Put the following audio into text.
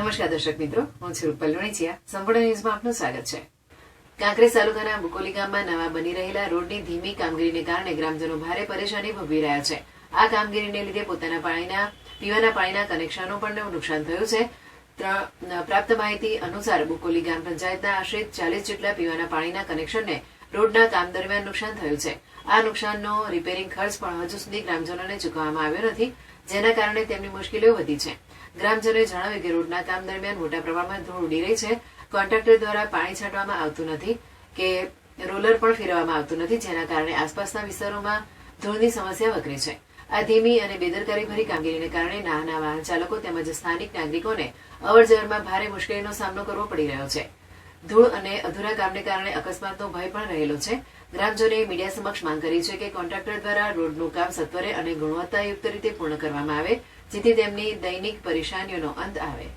નમસ્કાર દર્શક મિત્રો, હું છું રૂપલ લુણીચિયા. સંપૂર્ણ ન્યૂઝમાં આપનું સ્વાગત છે. કાંકરેજ તાલુકાના બુકોલી ગામમાં નવા બની રહેલા રોડની ધીમી કામગીરીને કારણે ગ્રામજનો ભારે પરેશાની ભોગવી રહ્યા છે. આ કામગીરીને લીધે પોતાના પાણીના, પીવાના પાણીના કનેક્શનો પણ નુકસાન થયું છે. પ્રાપ્ત માહિતી અનુસાર બુકોલી ગ્રામ પંચાયતના આશ્રિત ચાલીસ જેટલા પીવાના પાણીના કનેક્શનને રોડના કામ દરમિયાન નુકસાન થયું છે. આ નુકસાનનો રિપેરિંગ ખર્ચ પણ હજુ સુધી ગ્રામજનોને ચૂકવવામાં આવ્યો નથી. જેના કારણે તેમની મુશ્કેલીઓ વધી છે. ગ્રામજનોએ જણાવ્યું કે રોડના કામ દરમિયાન મોટા પ્રમાણમાં ધૂળ ઉડી રહી છે. કોન્ટ્રાક્ટર દ્વારા પાણી છાંટવામાં આવતું નથી કે રોલર પણ ફેરવવામાં આવતું નથી, જેના કારણે આસપાસના વિસ્તારોમાં ધૂળની સમસ્યા વકરી છે. આ ધીમી અને બેદરકારી ભરી કામગીરીને કારણે નાના વાહન ચાલકો તેમજ સ્થાનિક નાગરિકોને અવરજવરમાં ભારે મુશ્કેલીનો સામનો કરવો પડી રહ્યો છે. ધૂળ અને અધૂરા કામને કારણે અકસ્માતનો ભય પણ રહેલો છે. ગ્રામજનોએ મીડિયા સમક્ષ માંગ કરી છે કે કોન્ટ્રાક્ટર દ્વારા રોડનું કામ સત્વરે અને ગુણવત્તાયુક્ત રીતે પૂર્ણ કરવામાં આવે, જેથી તેમની દૈનિક પરેશાનીઓનો અંત આવે.